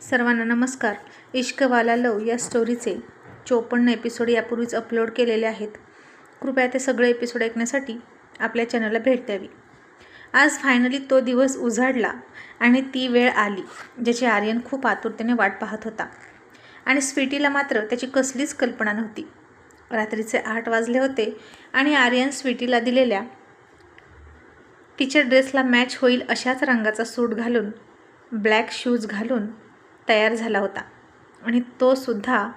सर्वांना नमस्कार. इश्कवाला लव या स्टोरीचे चोपन्न एपिसोड यापूर्वीच अपलोड केलेले आहेत. कृपया ते सगळे एपिसोड ऐकण्यासाठी आपल्या चॅनलला भेट द्यावी. आज फायनली तो दिवस उजाडला आणि ती वेळ आली ज्याची आर्यन खूप आतुरतेने वाट पाहत होता. आणि स्वीटीला मात्र त्याची कसलीच कल्पना नव्हती. रात्रीचे आठ वाजले होते आणि आर्यन स्वीटीला दिलेल्या तिच्या ड्रेसला मॅच होईल अशाच रंगाचा सूट घालून ब्लॅक शूज घालून तयार झाला होता. आणि तो सुद्धा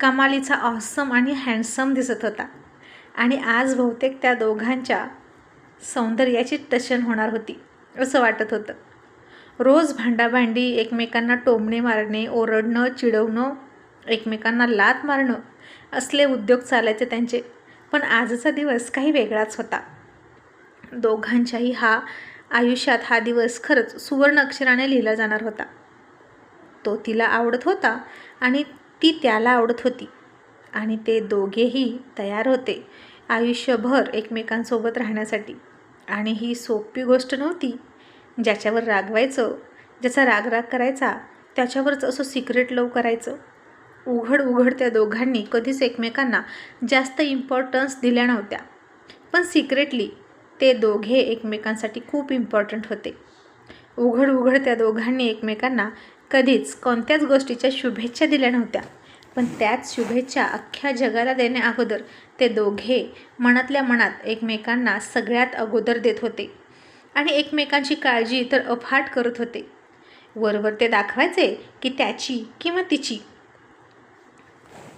कमालीचा ऑसम आणि हँडसम दिसत होता. आणि आज बहुतेक त्या दोघांच्या सौंदर्याची टशन होणार होती असं वाटत होतं. रोज भांडाभांडी एकमेकांना टोमणे मारणे ओरडणं चिडवणं एकमेकांना लात मारणं असले उद्योग चालायचे त्यांचे. पण आजचा दिवस काही वेगळाच होता. दोघांच्याही हा आयुष्यात हा दिवस खरंच सुवर्ण अक्षराने लिहिला जाणार होता. तो तिला आवडत होता आणि ती त्याला आवडत होती. आणि ते दोघेही तयार होते आयुष्यभर एकमेकांसोबत राहण्यासाठी. आणि ही सोपी गोष्ट नव्हती ज्याच्यावर रागवायचं ज्याचा रागराग करायचा त्याच्यावरच असं सिक्रेट लव करायचं. उघड उघड त्या दोघांनी कधीच एकमेकांना जास्त इम्पॉर्टन्स दिल्या नव्हत्या. पण सिक्रेटली ते दोघे एकमेकांसाठी खूप इम्पॉर्टंट होते. उघड उघड त्या दोघांनी एकमेकांना कधीच कोणत्याच गोष्टीच्या शुभेच्छा दिल्या नव्हत्या. पण त्याच शुभेच्छा अख्ख्या जगाला देण्याअगोदर ते दोघे मनातल्या मनात एकमेकांना सगळ्यात अगोदर देत होते आणि एकमेकांची काळजी तर अफाट करत होते. वरवर ते दाखवायचे की त्याची किंवा तिची.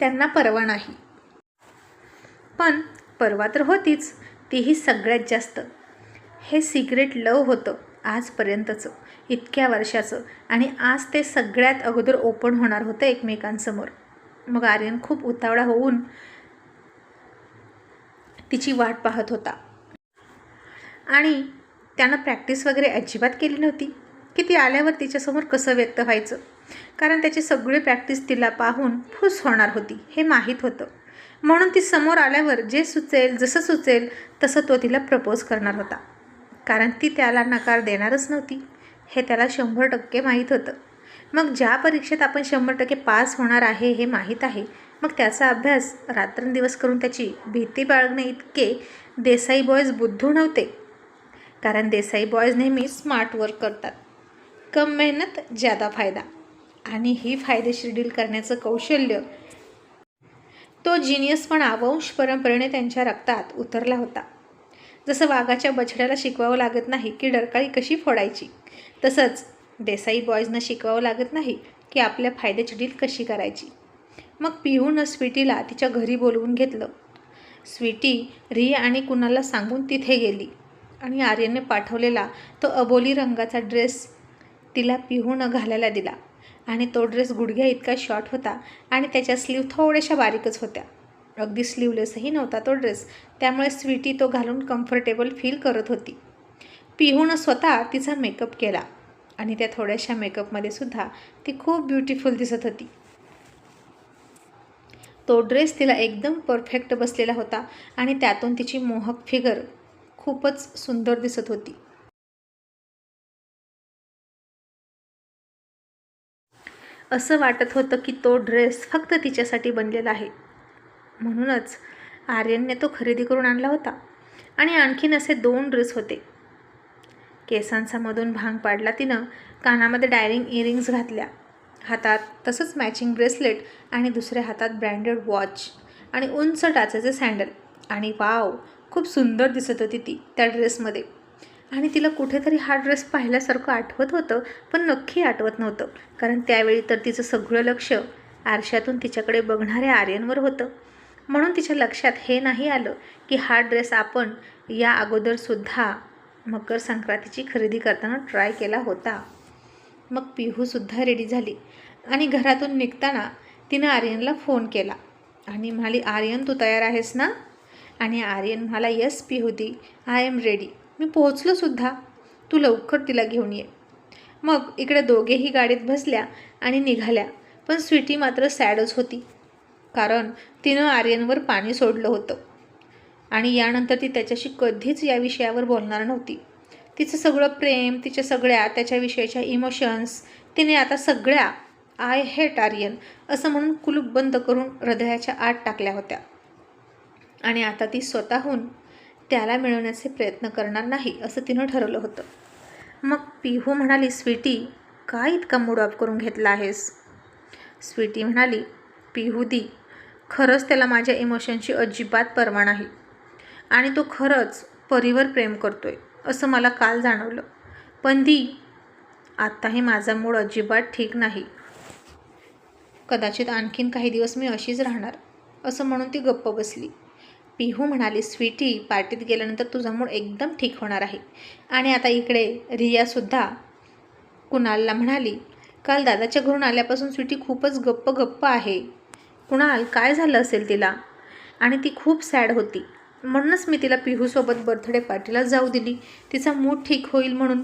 त्यांना परवा नाही. पण परवा तर होतीच तीही सगळ्यात जास्त. हे सिक्रेट लव होतं आजपर्यंतचं. इतक्या वर्षाचं. आणि आज ते सगळ्यात अगोदर ओपन होणार होतं एकमेकांसमोर. मग आर्यन खूप उतावळा होऊन तिची वाट पाहत होता. आणि त्यानं प्रॅक्टिस वगैरे अजिबात केली नव्हती. की ती आल्यावर तिच्यासमोर कसं व्यक्त व्हायचं? कारण त्याची सगळी प्रॅक्टिस तिला पाहून फुस होणार होती हे माहीत होतं. म्हणून ती समोर आल्यावर जे सुचेल जसं सुचेल तसं तो तिला प्रपोज करणार होता. कारण ती त्याला नकार देणारच नव्हती. हे त्याला शंभर टक्के माहीत होतं. मग ज्या परीक्षेत आपण शंभर टक्के पास होणार आहे हे माहीत आहे मग त्याचा अभ्यास रात्रंदिवस करून त्याची भीती बाळगणे इतके देसाई बॉयज बुद्धू नव्हते. कारण देसाई बॉयज नेहमी स्मार्ट वर्क करतात. कम मेहनत ज्यादा फायदा. आणि ही फायदेशीर डील करण्याचं कौशल्य. तो जिनियसपणा वंश परंपरेने त्यांच्या रक्तात उतरला होता. जसं वाघाच्या बछड्याला शिकवावं लागत नाही की डरकाळी कशी फोडायची. तसंच देसाई बॉयजनं शिकवावं लागत नाही की आपल्या फायद्याची डील कशी करायची. मग पिहूनं स्वीटीला तिच्या घरी बोलवून घेतलं. स्वीटी रिया आणि कुणाला सांगून तिथे गेली आणि आर्यनने पाठवलेला तो अबोली रंगाचा ड्रेस तिला पिहूनं घालायला दिला. आणि तो ड्रेस गुडघ्या इतका शॉर्ट होता आणि त्याच्या स्लीव थोड्याशा बारीकच होत्या. अगदी स्लीवलेसही नव्हता तो ड्रेस त्यामुळे स्वीटी तो घालून कम्फर्टेबल फील करत होती. पिहूनं स्वतः तिचा मेकअप केला. आणि त्या थोड्याशा मेकअपमध्ये सुद्धा ती खूप ब्युटिफुल दिसत होती. तो ड्रेस तिला एकदम परफेक्ट बसलेला होता आणि त्यातून तिची मोहक फिगर खूपच सुंदर दिसत होती. असं वाटत होतं की तो ड्रेस फक्त तिच्यासाठी बनलेला आहे. म्हणूनच आर्यनने तो खरेदी करून आणला होता. आणि आणखीन असे दोन ड्रेस होते. केसांचा मधून भांग पाडला तिनं कानामध्ये डायरिंग इयरिंग्स घातल्या. हातात तसंच मॅचिंग ब्रेसलेट आणि दुसऱ्या हातात ब्रँडेड वॉच आणि उंच टाचाचे सँडल आणि वाव खूप सुंदर दिसत होती ती त्या ड्रेसमध्ये आणि तिला कुठेतरी हा ड्रेस पाहिल्यासारखं आठवत होतं पण नक्की आठवत नव्हतं. कारण त्यावेळी तर तिचं सगळं लक्ष आरशातून तिच्याकडे बघणाऱ्या आर्यनवर होतं. म्हणून तिच्या लक्षात हे नाही आलं की हा ड्रेस आपण या अगोदरसुद्धा मकर संक्रांतीची खरेदी करताना ट्राय केला होता. मग पिहूसुद्धा रेडी झाली आणि घरातून निघताना तिनं आर्यनला फोन केला. आणि म्हणाली आर्यन तू तयार आहेस ना? आणि आर्यन म्हणाला येस पिहूदी आय एम रेडी मी पोहोचलोसुद्धा तू लवकर तिला घेऊन ये. मग इकडे दोघेही गाडीत बसल्या आणि निघाल्या. पण स्वीटी मात्र सॅडच होती. कारण तिनं आर्यनवर पाणी सोडलं होतं. आणि यानंतर ती त्याच्याशी कधीच या विषयावर बोलणार नव्हती. तिचं सगळं प्रेम तिच्या सगळ्या त्याच्याविषयीच्या इमोशन्स तिने आता सगळ्या आय हेट आर्यन असं म्हणून कुलूप बंद करून हृदयाच्या आत टाकल्या होत्या. आणि आता ती स्वतःहून त्याला मिळवण्याचे प्रयत्न करणार नाही असं तिनं ठरवलं होतं. मग पिहू म्हणाली स्वीटी काय इतका मूड ऑफ करून घेतला आहेस? स्वीटी म्हणाली पिहू दी खरंच त्याला माझ्या इमोशनची अजिबात पर्वा नाही. आणि तो खरंच परीवर प्रेम करतोय असं मला काल जाणवलं. पण दी आत्ताही माझा मूड अजिबात ठीक नाही. कदाचित आणखीन काही दिवस मी अशीच राहणार असं म्हणून ती गप्प बसली. पिहू म्हणाली स्वीटी पार्टीत गेल्यानंतर तुझा मूड एकदम ठीक होणार आहे. आणि आता इकडे रियासुद्धा कुणालला म्हणाली काल दादाच्या घरून आल्यापासून स्वीटी खूपच गप्प गप्प आहे. कुणाल काय झालं असेल तिला? आणि ती खूप सॅड होती. म्हणूनच मी तिला पिहूसोबत बर्थडे पार्टीला जाऊ दिली. तिचा मूड ठीक होईल म्हणून.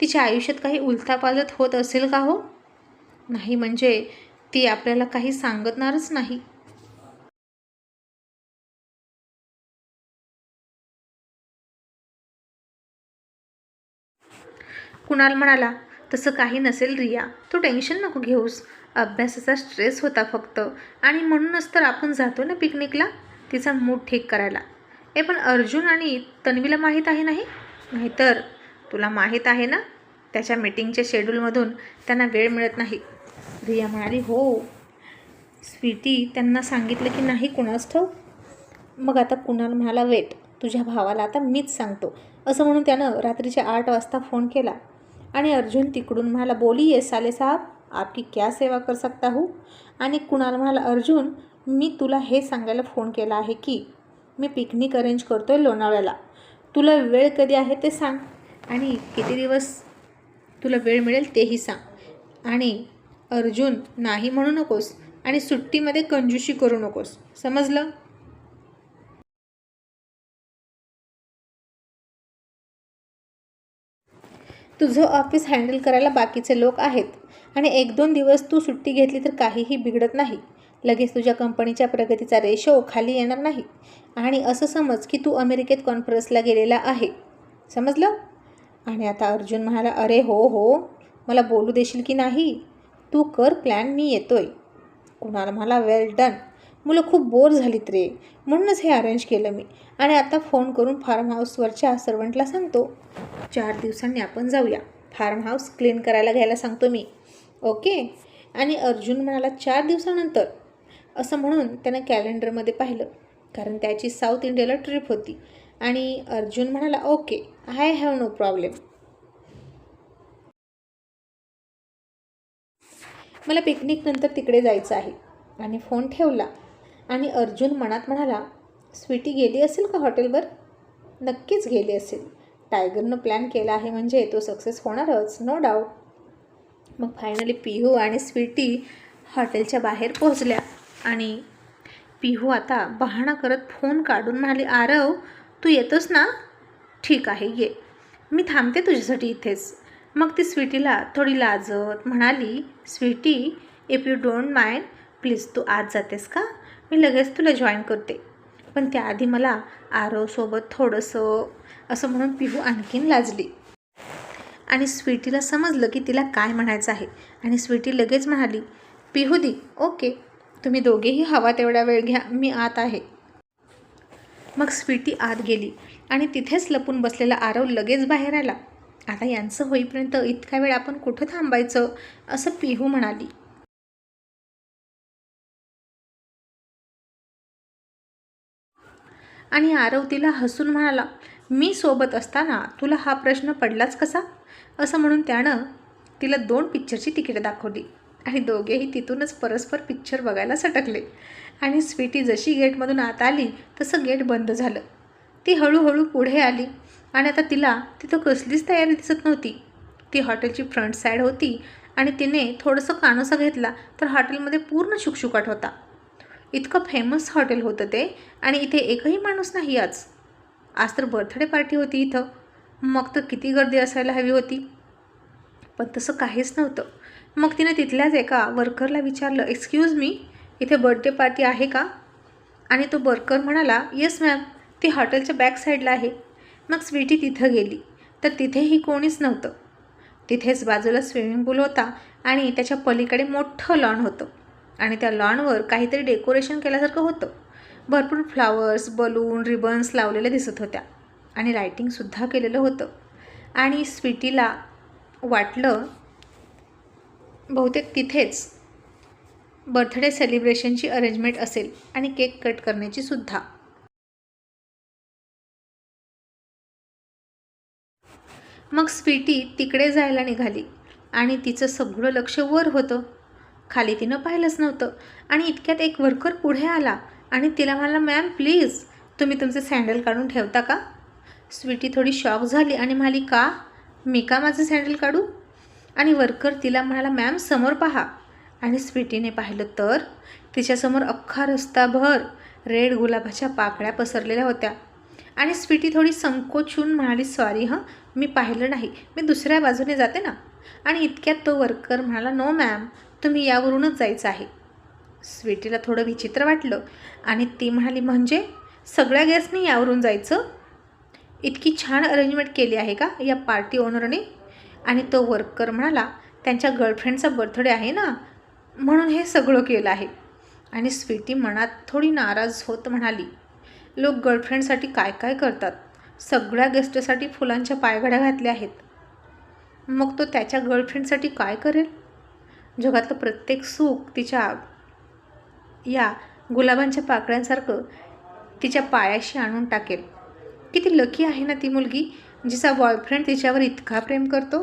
तिच्या आयुष्यात काही उलथापालत होत असेल का हो? नाही म्हणजे ती आपल्याला काही सांगतणारच नाही. कुणाल म्हणाला तसं काही नसेल रिया तू टेन्शन नको घेऊस. अभ्यासाचा स्ट्रेस होता फक्त. आणि म्हणूनच तर आपण जातो ना पिकनिकला तिचा मूड ठीक करायला. ए पण अर्जुन आणि तन्वीला माहीत आहे नाही? नाहीतर तुला माहीत आहे ना? त्याच्या मीटिंगच्या शेड्यूलमधून त्यांना वेळ मिळत नाही. रिया म्हणाली हो. स्वीटी त्यांना सांगितलं की नाही कुणास ठेव मग आता कुणाल म्हणाला वेट तुझ्या भावाला आता मीच सांगतो. असं म्हणून त्यानं रात्रीच्या आठ वाजता फोन केला. आणि अर्जुन तिकडून म्हणाला बोली ये साले साहब आपकी क्या सेवा कर सकता हूँ? आणि कुणाल म्हणाला अर्जुन मी तुला हे सांगायला फोन केला आहे की मी पिकनिक अरेंज करतो आहे लोणावळ्याला. तुला वेळ कधी आहे ते सांग. आणि किती दिवस तुला वेळ मिळेल तेही सांग. आणि अर्जुन नाही म्हणू नकोस आणि सुट्टीमध्ये कंजूशी करू नकोस. समजलं? तुझं ऑफिस हँडल करायला बाकीचे लोक आहेत आणि एक दोन दिवस तू सुट्टी घेतली तर काहीही बिघडत नाही. लगेच तुझ्या कंपनीच्या प्रगतीचा रेशो खाली येणार नाही. आणि असं समज की तू अमेरिकेत कॉन्फरन्सला गेलेला आहे. समजलं? आणि आता अर्जुन म्हणाला अरे हो हो. मला बोलू देशील की नाही? तू कर प्लॅन मी येतोय. कुणाल मला वेल डन. मुलं खूप बोर झालीत रे. म्हणूनच हे अरेंज केलं मी. आणि आता फोन करून फार्म हाऊसवरच्या सर्वंटला सांगतो. चार दिवसांनी आपण जाऊया. फार्म हाऊस क्लीन करायला घ्यायला सांगतो मी. ओके आणि अर्जुन म्हणाला चार दिवसानंतर. असं म्हणून त्यानं कॅलेंडरमध्ये पाहिलं. कारण त्याची साऊथ इंडियाला ट्रिप होती. आणि अर्जुन म्हणाला okay I have no problem मला पिकनिकनंतर तिकडे जायचं आहे. आणि फोन ठेवला. आणि अर्जुन मनात म्हणाला स्वीटी गेली असेल का हॉटेलवर? नक्कीच गेली असेल. टायगरनं प्लॅन केला आहे म्हणजे तो सक्सेस होणारच नो डाऊट. मग फायनली पिहू आणि स्वीटी हॉटेलच्या बाहेर पोहोचल्या आणि पिहू आता बहाणा करत फोन काढून म्हणाली आरव तू येतोस ना? ठीक आहे ये. मी थांबते तुझ्यासाठी इथेच. मग ती स्वीटीला थोडी लाजत म्हणाली Sweety if you don't mind please तू आज जातेस का? मी लगेच तुला जॉईन करते. पण त्याआधी मला आरवसोबत थोडंसं असं म्हणून पिहू आणखीन लाजली. आणि स्वीटीला समजलं की तिला काय म्हणायचं आहे. आणि स्वीटी लगेच म्हणाली पिहू दी ओके. तुम्ही दोघेही हवा तेवढा वेळ घ्या मी आत आहे. मग स्वीटी आत गेली आणि तिथेच लपून बसलेला आरव लगेच बाहेर आला. आता यांचं होईपर्यंत इतका वेळ आपण कुठं थांबायचं? असं पिहू म्हणाली. आणि आरव तिला हसून म्हणाला मी सोबत असताना तुला हा प्रश्न पडलाच कसा? असं म्हणून त्यानं तिला दोन पिक्चरची तिकीटं दाखवली आणि दोघेही तिथूनच परस्पर पिक्चर बघायला सटकले. आणि स्वीटी जशी गेटमधून आत आली तसं गेट बंद झालं. ती हळूहळू पुढे आली आणि आता तिला तिथं कसलीच तयारी दिसत नव्हती. ती हॉटेलची फ्रंट साईड होती आणि तिने थोडंसं कानोसा घेतला तर हॉटेलमध्ये पूर्ण शुकशुकाट होता. इतकं फेमस हॉटेल होतं ते आणि इथे एकही माणूस नाही आज. आज तर बर्थडे पार्टी होती इथं. मग तर किती गर्दी असायला हवी होती. पण तसं काहीच नव्हतं. मग तिने तिथल्याच एका वर्करला विचारलं एक्सक्यूज मी इथे बर्थडे पार्टी आहे का? आणि तो वर्कर म्हणाला येस मॅम ती हॉटेलच्या बॅक साईडला आहे. मग स्वीटी तिथं गेली. तर तिथेही कोणीच नव्हतं. तिथेच बाजूला स्विमिंग पूल होता आणि त्याच्या पलीकडे मोठं लॉन होतं. आणि त्या लॉनवर काहीतरी डेकोरेशन केल्यासारखं होतं. भरपूर फ्लावर्स बलून रिबन्स लावलेल्या दिसत होत्या. आणि लायटिंगसुद्धा केलेलं होतं. आणि स्वीटीला वाटलं बहुतेक तिथेच बर्थडे सेलिब्रेशनची अरेंजमेंट असेल आणि केक कट करण्याची सुद्धा. मग स्वीटी तिकडे जायला निघाली आणि तिचं सगळं लक्ष वर होतं. खाली तिनं पाहिलंच नव्हतं. आणि इतक्यात एक वर्कर पुढे आला आणि तिला म्हणाला मॅम प्लीज तुम्ही तुमचे सँडल काढून ठेवता का? स्वीटी थोडी शॉक झाली आणि म्हणाली का? मी का माझं सँडल काढू? आणि वर्कर तिला म्हणाला मॅम समोर पहा. आणि स्वीटीने पाहिलं तर तिच्यासमोर अख्खा रस्ताभर रेड गुलाबाच्या पाकळ्या पसरलेल्या होत्या. आणि स्वीटी थोडी संकोचून म्हणाली सॉरी हं मी पाहिलं नाही. मी दुसऱ्या बाजूने जाते ना? आणि इतक्यात तो वर्कर म्हणाला नो मॅम तुम्ही यावरूनच जायचं आहे. स्वीटीला थोडं विचित्र वाटलं आणि ती म्हणाली म्हणजे सगळ्या गेस्टनी यावरून जायचं? इतकी छान अरेंजमेंट केली आहे का या पार्टी ओनरने आणि तो वर्कर म्हणाला त्यांच्या गर्लफ्रेंडचा बर्थडे आहे ना म्हणून हे सगळं केलं आहे. आणि स्वीटी मनात थोडी नाराज होत म्हणाली लोक गर्लफ्रेंडसाठी काय काय करतात? सगळ्या गेस्टसाठी फुलांच्या पायघड्या घातल्या आहेत. मग तो त्याच्या गर्लफ्रेंडसाठी काय करेल? जगातलं प्रत्येक सुख तिच्या या गुलाबांच्या पाकळ्यांसारखं तिच्या पायाशी आणून टाकेल. किती लकी आहे ना ती मुलगी जिचा बॉयफ्रेंड तिच्यावर इतका प्रेम करतो?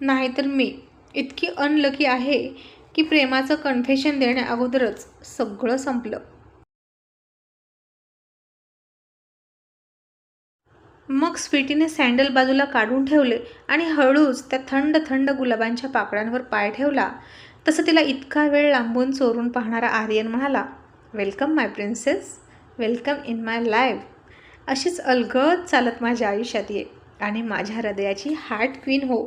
नाहीतर मी इतकी अनलकी आहे की प्रेमाचं कन्फेशन देण्या अगोदरच सगळं संपलं. मग स्वीटीने सँडल बाजूला काढून ठेवले आणि हळूच त्या थंड थंड गुलाबांच्या पाकळ्यांवर पाय ठेवला. तसं तिला इतका वेळ लांबून चोरून पाहणारा आर्यन म्हणाला welcome my princess welcome in my life अशीच अलगद चालत माझ्या आयुष्यात ये आणि माझ्या हृदयाची हार्ट क्वीन हो.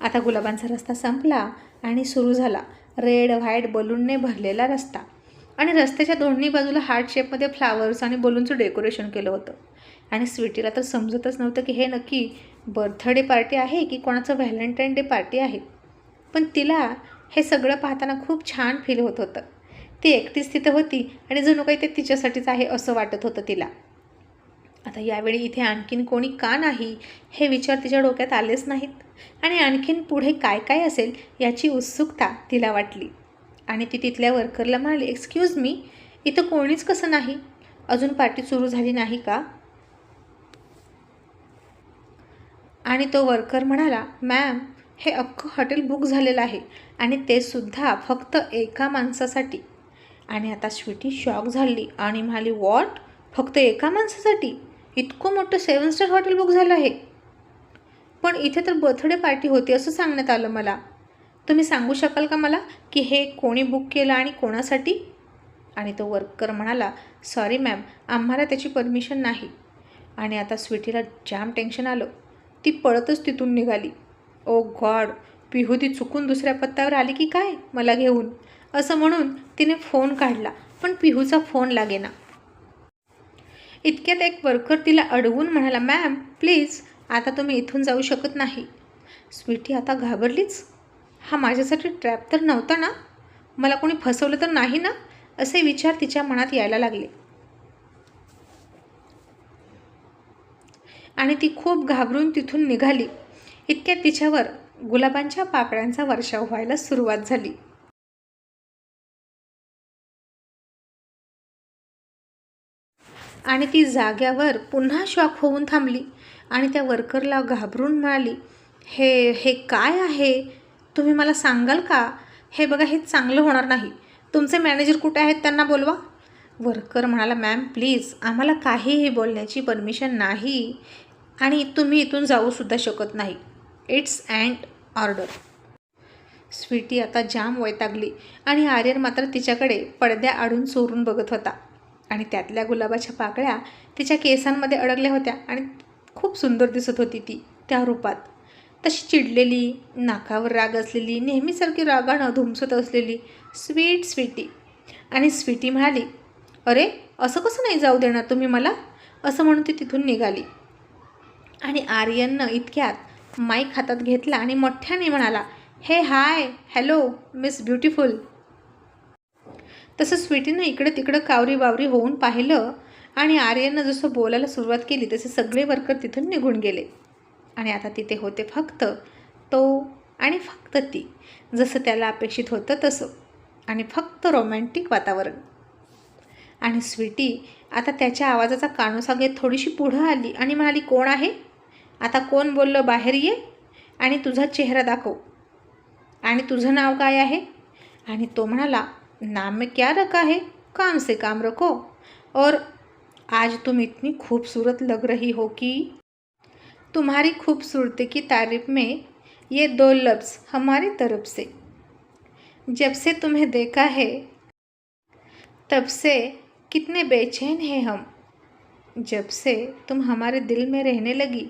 आता गुलाबांचा रस्ता संपला आणि सुरू झाला रेड व्हाईट बलूनने भरलेला रस्ता. आणि रस्त्याच्या दोन्ही बाजूला हार्ट शेपमध्ये फ्लावर्स आणि बलूनचं डेकोरेशन केलं होतं. आणि स्वीटीला तर समजतच नव्हतं की हे नक्की बर्थडे पार्टी आहे की कोणाचं व्हॅलेंटाईन डे पार्टी आहे. पण तिला हे सगळं पाहताना खूप छान फील होत होतं. ती एकटीच तिथं होती आणि जणू काही ते तिच्यासाठीच आहे असं वाटत होतं तिला. आता यावेळी इथे आणखीन कोणी का नाही हे विचार तिच्या डोक्यात आलेच नाहीत. आणि आणखीन पुढे काय काय असेल याची उत्सुकता तिला वाटली. आणि ती तिथल्या वर्करला म्हणाली एक्सक्यूज मी इथं कोणीच कसं नाही? अजून पार्टी सुरू झाली नाही का? आणि तो वर्कर म्हणाला मॅम हे अख्खं हॉटेल बुक झालेलं आहे आणि ते सुद्धा फक्त एका माणसासाठी. आणि आता स्वीटी शॉक झाली आणि म्हणाली वॉट? फक्त एका माणसासाठी? इतकं मोठं सेवन स्टार हॉटेल बुक झालं आहे. पण इथे तर बर्थडे पार्टी होती असं सांगण्यात आलं मला. तुम्ही सांगू शकाल का मला की हे कोणी बुक केलं आणि कोणासाठी? आणि तो वर्कर म्हणाला सॉरी मॅम आम्हाला त्याची परमिशन नाही. आणि आता स्वीटीला जाम टेन्शन आलं. ती पळतच तिथून निघाली. ओ गॉड पिहू ती चुकून दुसऱ्या पत्त्यावर आली की काय? मला घेऊन. असं म्हणून तिने फोन काढला पण पिहूचा फोन लागेना. इतक्यात एक वर्कर तिला अडवून म्हणाला मॅम प्लीज आता तुम्ही इथून जाऊ शकत नाही. स्वीटी आता घाबरलीच? हा माझ्यासाठी ट्रॅप तर नव्हता ना? मला कोणी फसवलं तर नाही ना? असे विचार तिच्या मनात यायला लागले. आणि ती खूप घाबरून तिथून निघाली. इतक्या तिच्यावर गुलाबांच्या पाकळ्यांचा वर्षाव व्हायला सुरुवात झाली. आणि ती जाग्यावर पुन्हा शॉक होऊन थांबली आणि त्या वर्करला घाबरून म्हणाली हे हे काय आहे? तुम्ही मला सांगाल का? हे बघा हे चांगलं होणार नाही. तुमचे मॅनेजर कुठे आहेत त्यांना बोलवा. वर्कर म्हणाला मॅम प्लीज आम्हाला काहीही बोलण्याची परमिशन नाही. आणि तुम्ही इथून जाऊसुद्धा शकत नाही. It's and order. स्वीटी आता जाम वैतागली आणि आर्यन मात्र तिच्याकडे पडद्या आडून चोरून बघत होता. आणि त्यातल्या गुलाबाच्या पाकळ्या तिच्या केसांमध्ये अडकल्या होत्या आणि खूप सुंदर दिसत होती ती त्या रूपात. तशी चिडलेली नाकावर राग असलेली नेहमीसारखी रागानं धुमसत असलेली स्वीट स्वीटी. आणि स्वीटी म्हणाली अरे असं कसं नाही जाऊ देणार तुम्ही मला? असं म्हणून ती तिथून निघाली. आणि आर्यननं इतक्यात माईक हातात घेतला आणि मोठ्याने म्हणाला हे हाय हॅलो मिस ब्युटिफुल. तसं स्वीटीनं इकडं तिकडं कावरी बावरी होऊन पाहिलं आणि आर्यननं जसं बोलायला सुरुवात केली तसे सगळे वर्कर तिथून निघून गेले. आणि आता तिथे होते फक्त तो आणि फक्त ती जसं त्याला अपेक्षित होतं तसं आणि फक्त रोमॅन्टिक वातावरण. आणि स्वीटी आता त्याच्या आवाजाचा कानोसा घेत थोडीशी पुढं आली आणि म्हणाली कोण आहे? आता कोण बोललं बाहेर ये आणि तुझा चेहरा दाखव. आणि तुझं नाव काय आहे? आणि तो म्हणाला नाम में क्या रखा है काम से काम रखो. और आज तुम इतनी खूबसूरत लग रही हो कि तुम्हारी खूबसूरती की तारीफ में ये दो लफ्ज़ हमारी तरफ से। जब से तुम्हें देखा है तब से कितने बेचैन हैं हम। जब से तुम हमारे दिल में रहने लगी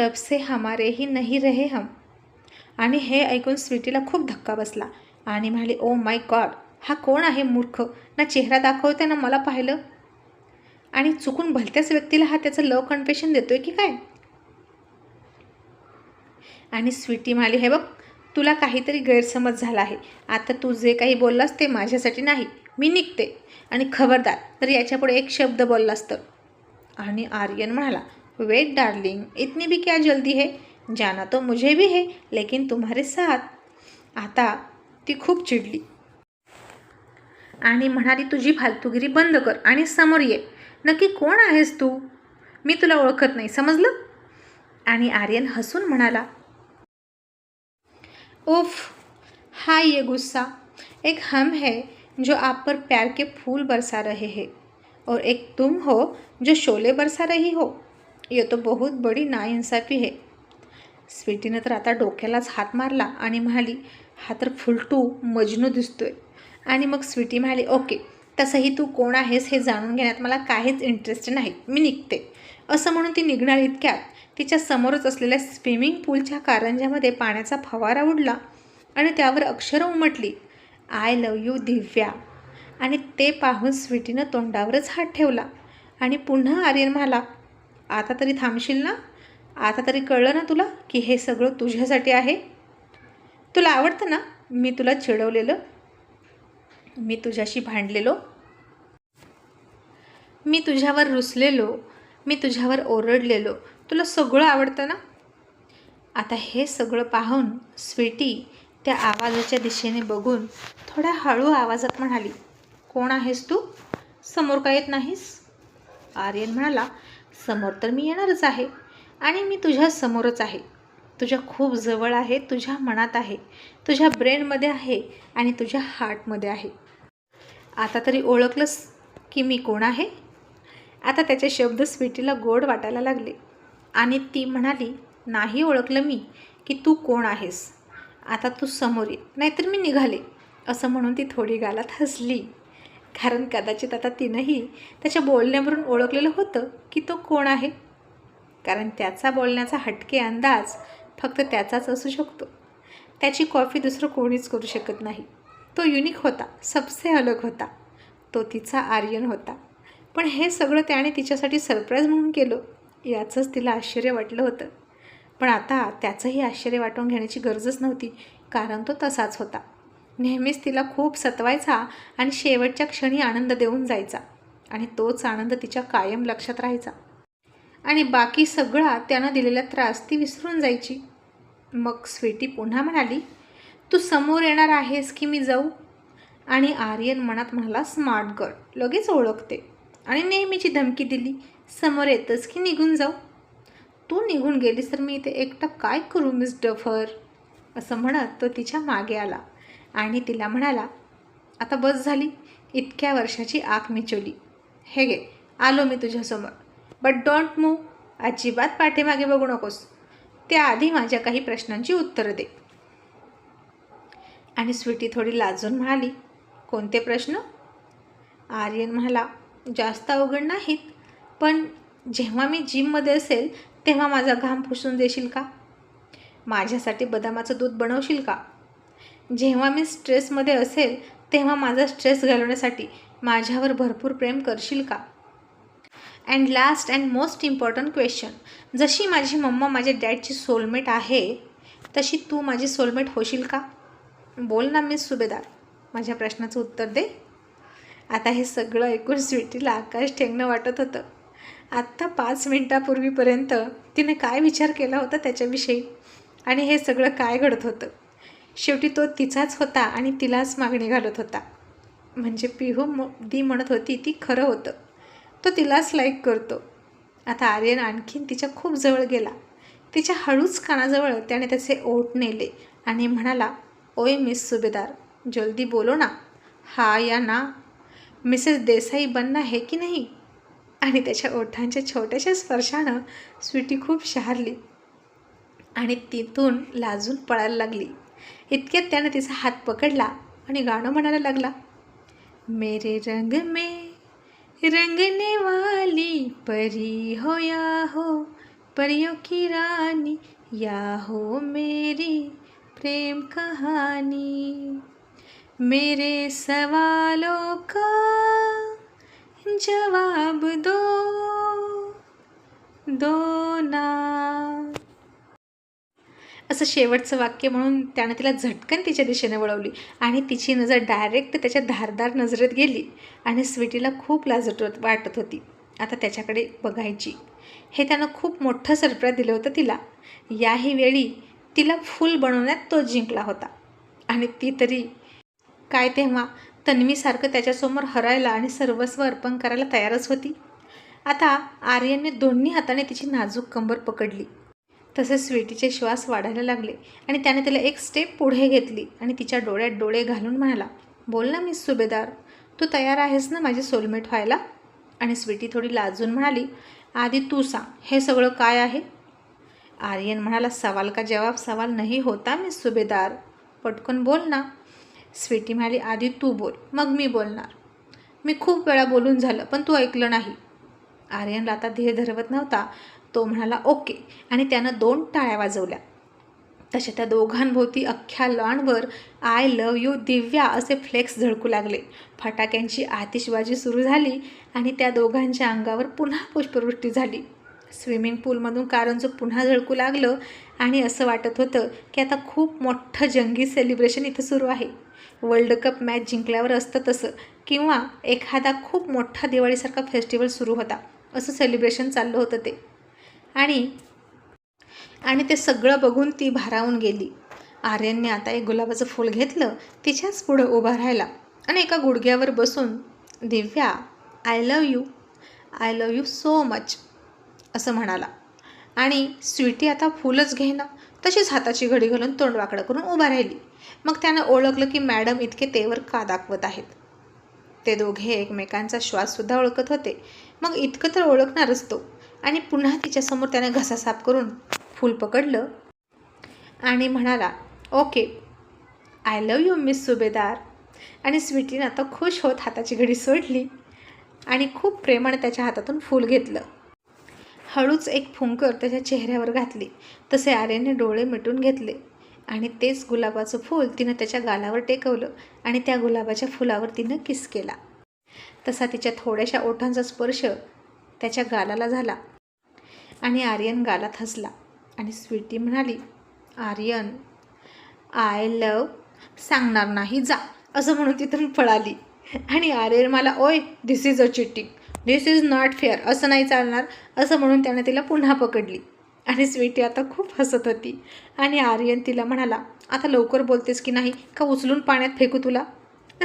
तब से हमारे ही नहीं रहे हम. आणि हे ऐकून स्वीटीला खूप धक्का बसला. आणि म्हणाली ओ माय गॉड हा कोण आहे मूर्ख? ना चेहरा दाखवते ना मला पाहिलं. आणि चुकून भलत्याच व्यक्तीला हा त्याचं लव कन्फेशन देतोय की काय? आणि स्वीटी म्हणाली हे बघ तुला काहीतरी गैरसमज झाला आहे. आता तू जे काही बोललास ते माझ्यासाठी नाही. मी निघते. आणि खबरदार तर याच्यापुढे एक शब्द बोललास तर. आणि आर्यन म्हणाला वेट डार्लिंग इतनी भी क्या जल्दी है? जाना तो मुझे भी है लेकिन तुम्हारे साथ। आता ती खूप चिडली. आणि म्हणाली तुझी फालतूगिरी बंद कर आणि समोर ये. नक्की कोण आहेस तू? मी तुला ओळखत नाही समजलं? आणि आर्यन हसून म्हणाला उफ हाय ये गुस्सा. एक हम है जो आप पर प्यार के फूल बरसा रहे हैं और एक तुम हो जो शोले बरसा रही हो. ये तो बहुत बड़ी नाइन्साफी है। स्वीटीनं तर आता डोक्यालाच हात मारला आणि म्हणाली हा तर फुलटू मजनू दिसतोय. आणि मग स्वीटी म्हणाली ओके तसंही तू कोण आहेस हे जाणून घेण्यात मला काहीच इंटरेस्ट नाही मी निघते. असं म्हणून ती निघणार इतक्यात तिच्या समोरच असलेल्या स्विमिंग पूलच्या कारंज्यामध्ये पाण्याचा फवारा उडला आणि त्यावर अक्षरं उमटली. I love you Divya. आणि ते पाहून स्वीटीनं तोंडावरच हात ठेवला आणि पुन्हा आर्यन म्हणाला आता तरी थांबशील ना? आता तरी कळलं ना तुला की हे सगळं तुझ्यासाठी आहे? तुला आवडतं ना? मी तुला चिडवलेलं. मी तुझ्याशी भांडलेलो. मी तुझ्यावर रुसलेलो. मी तुझ्यावर ओरडलेलो. तुला सगळं आवडतं ना? आता हे सगळं पाहून स्वीटी त्या आवाजाच्या दिशेने बघून थोड्या हळू आवाजात म्हणाली कोण आहेस तू? समोर का येत नाहीस? आर्यन म्हणाला समोर तर मी येणारच आहे. आणि मी तुझ्या समोरच आहे. तुझ्या खूप जवळ आहे तुझ्या मनात आहे तुझ्या ब्रेनमध्ये आहे आणि तुझ्या हार्टमध्ये आहे. आता तरी ओळखलंस की मी कोण आहे? आता त्याचे शब्द स्वीटीला गोड वाटायला लागले. आणि ती म्हणाली नाही ओळखलं मी की तू कोण आहेस. आता तू समोर ये नाहीतर मी निघाले. असं म्हणून ती थोडी गालात हसली. कारण कदाचित आता तिनंही त्याच्या बोलण्यावरून ओळखलेलं होतं की तो कोण आहे. कारण त्याचा बोलण्याचा हटके अंदाज फक्त त्याचाच असू शकतो. त्याची कॉफी दुसरं कोणीच करू शकत नाही. तो युनिक होता सबसे अलग होता. तो तिचा आर्यन होता. पण हे सगळं त्याने तिच्यासाठी सरप्राईज म्हणून केलं याचंच तिला आश्चर्य वाटलं होतं. पण आता त्याचंही आश्चर्य वाटून घेण्याची गरजच नव्हती कारण तो तसाच होता. नेहमीच तिला खूप सतवायचा आणि शेवटच्या क्षणी आनंद देऊन जायचा. आणि तोच आनंद तिच्या कायम लक्षात राहायचा. आणि बाकी सगळा त्यानं दिलेला त्रास ती विसरून जायची. मग स्वीटी पुन्हा म्हणाली तू समोर येणार आहेस की मी जाऊ? आणि आर्यन मनात म्हणाला स्मार्ट गर्ल लगेच ओळखते. आणि नेहमीची धमकी दिली समोर येतच की निघून जाऊ? तू निघून गेलीस तर मी इथे एकटा काय करू मिस डफर? असं म्हणत तो तिच्यामागे आला. आणि तिला म्हणाला आता बस झाली. इतक्या वर्षाची आख मिचवली. हे गे आलो मी तुझ्यासमोर. बट डोंट मूव अजिबात पाठीमागे बघू नकोस. त्याआधी माझ्या काही प्रश्नांची उत्तरं दे. आणि स्वीटी थोडी लाजून म्हणाली कोणते प्रश्न? आर्यन म्हणाला जास्त अवघड नाहीत. पण जेव्हा मी जिममध्ये असेल तेव्हा माझा घाम पुसून देशील का? माझ्यासाठी बदामाचं दूध बनवशील का? जेव्हा मी स्ट्रेसमध्ये असेल तेव्हा माझा स्ट्रेस घालवण्यासाठी माझ्यावर भरपूर प्रेम करशील का? And last and most important question जशी माझी मम्मा माझ्या डॅडची सोलमेट आहे तशी तू माझी सोलमेट होशील का? बोल ना मिस सुभेदार. माझ्या प्रश्नाचं उत्तर दे. आता हे सगळं ऐकून स्वीटीला आकाश ठेंगणं वाटत होतं. आत्ता पाच मिनटापूर्वीपर्यंत तिने काय विचार केला होता त्याच्याविषयी? आणि हे सगळं काय घडत होतं? शेवटी तो तिचाच होता आणि तिलाच मागणी घालत होता. म्हणजे पिहू म दी म्हणत होती ती खरं होतं. तो तिलाच लाईक करतो. आता आर्यन आणखीन तिच्या खूप जवळ गेला. तिच्या हळूच कानाजवळ त्याने त्याचे ओठ नेले आणि म्हणाला ओय मिस सुभेदार जल्दी बोलो ना. हा या ना. मिसेस देसाई बनना है की नाही? आणि त्याच्या ओठांच्या छोट्याशा स्पर्शानं स्वीटी खूप शहारली आणि तिथून लाजून पळायला लागली. इतक्यात त्यानं तिचा हात पकडला आणि गाणं म्हणायला लागला मेरे रंग में रंगने वाली परी हो या हो परियों की रानी या हो मेरी प्रेम कहानी। मेरे सवालों का जवाब दो दो ना। असं शेवटचं वाक्य म्हणून त्यानं तिला झटकन तिच्या दिशेने वळवली. आणि तिची नजर डायरेक्ट त्याच्या धारदार नजरेत गेली. आणि स्वीटीला खूप लाजट वाटत होती. आता त्याच्याकडे बघायची. हे त्यानं खूप मोठं सरप्राईज दिलं होतं तिला. याही वेळी तिला फूल बनवण्यात तो जिंकला होता. आणि ती तरी काय तेव्हा तन्वीसारखं त्याच्यासमोर हरायला आणि सर्वस्व अर्पण करायला तयारच होती. आता आर्यनने दोन्ही हाताने तिची नाजूक कंबर पकडली. तसेच स्वीटीचे श्वास वाढायला लागले आणि त्याने तिला एक स्टेप पुढे घेतली आणि तिच्या डोळ्यात डोळे घालून म्हणाला बोल ना मिस सुभेदार. तू तयार आहेस ना माझी सोलमेट व्हायला? आणि स्वीटी थोडी लाजून म्हणाली आधी तू सांग हे सगळं काय आहे? आर्यन म्हणाला सवाल का जवाब? सवाल नाही होता मिस सुभेदार. पटकन बोल ना. स्वीटी म्हणाली आधी तू बोल मग मी बोलणार. मी खूप वेळा बोलून झालं पण तू ऐकलं नाही. आर्यनला आता धीर धरवत नव्हता तो म्हणाला ओके. आणि त्यानं दोन टाळ्या वाजवल्या. तशा त्या दोघांभोवती अख्ख्या लॉनवर आय लव यू दिव्या असे फ्लेक्स झळकू लागले. फटाक्यांची आतिषबाजी सुरू झाली आणि त्या दोघांच्या अंगावर पुन्हा पुष्पवृष्टी झाली. स्विमिंग पूलमधून कारंजो पुन्हा झळकू लागलं आणि असं वाटत होतं की आता खूप मोठं जंगी सेलिब्रेशन इथं सुरू आहे. वर्ल्ड कप मॅच जिंकल्यावर असतं तसं किंवा एखादा खूप मोठा दिवाळीसारखा फेस्टिवल सुरू होता. असं सेलिब्रेशन चाललं होतं ते. आणि आणि ते सगळं बघून ती भारावून गेली. आर्यनने आता एक गुलाबाचं फूल घेतलं तिच्याच पुढं उभा राहिला आणि एका गुडघ्यावर बसून Divya I love you I love you so much असं म्हणाला. आणि स्वीटी आता फुलच घेईना तशीच हाताची घडी घालून तोंड वाकडं करून उभा राहिली. मग त्यानं ओळखलं की मॅडम इतके तेवर का दाखवत आहेत? ते दोघे एकमेकांचा श्वाससुद्धा ओळखत होते. मग इतकं तर ओळखणारच तो. आणि पुन्हा तिच्यासमोर त्याने घसा साफ करून फूल पकडलं आणि म्हणाला okay I love you miss Subhedar आणि स्वीटीनं आता खुश होत हाताची घडी सोडली आणि खूप प्रेमाने त्याच्या हातातून फूल घेतलं. हळूच एक फुंकर त्याच्या चेहऱ्यावर घातली. तसे आर्यने डोळे मिटून घेतले आणि तेच गुलाबाचं फूल तिनं त्याच्या गालावर टेकवलं आणि त्या गुलाबाच्या फुलावर तिनं किस केला. तसा तिच्या थोड्याशा ओठांचा स्पर्श त्याच्या गालाला झाला. आणि आर्यन गालात हसला. आणि स्वीटी म्हणाली आर्यन आय लव सांगणार नाही जा. असं म्हणून तिथून पळाली. आणि आर्यन मला ओय this is a cheating this is not fair असं नाही चालणार. असं म्हणून त्यानं तिला पुन्हा पकडली. आणि स्वीटी आता खूप हसत होती. आणि आर्यन तिला म्हणाला आता लवकर बोलतेस की नाही? का उचलून पाण्यात फेकू तुला?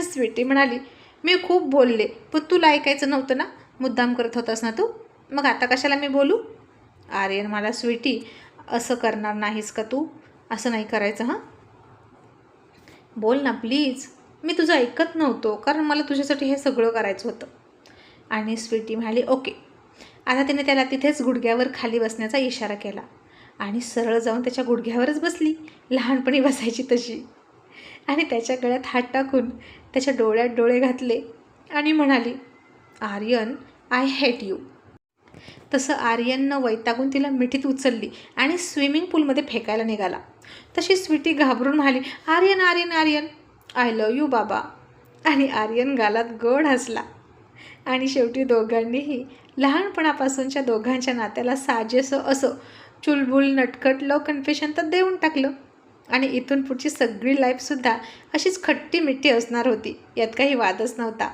स्वीटी म्हणाली मी खूप बोलले पण तुला ऐकायचं नव्हतं ना? मुद्दाम करत होतास ना तू? मग आता कशाला मी बोलू? आर्यन मला स्वीटी असं करणार नाहीस का तू? असं नाही करायचं हां? बोल ना प्लीज. मी तुझं ऐकत नव्हतो कारण मला तुझ्यासाठी हे सगळं करायचं होतं. आणि स्वीटी म्हणाली ओके. आता तिने त्याला तिथेच गुडघ्यावर खाली बसण्याचा इशारा केला. आणि सरळ जाऊन त्याच्या गुडघ्यावरच बसली. लहानपणी बसायची तशी. आणि त्याच्या गळ्यात हात टाकून त्याच्या डोळ्यात डोळे घातले. आणि म्हणाली आर्यन आय हेट यू तसं आर्यननं वैतागून तिला मिठीत उचलली आणि स्विमिंग पूलमध्ये फेकायला निघाला. तशी स्वीटी घाबरून म्हणाली Aryan Aryan Aryan. I love you बाबा. आणि आर्यन गालात गड हसला. आणि शेवटी दोघांनीही लहानपणापासूनच्या दोघांच्या नात्याला साजेसं असं चुलबुल नटखट लव कन्फेशन तर देऊन टाकलं. आणि इथून पुढची सगळी लाईफसुद्धा अशीच खट्टी मिठी असणार होती यात काही वादच नव्हता.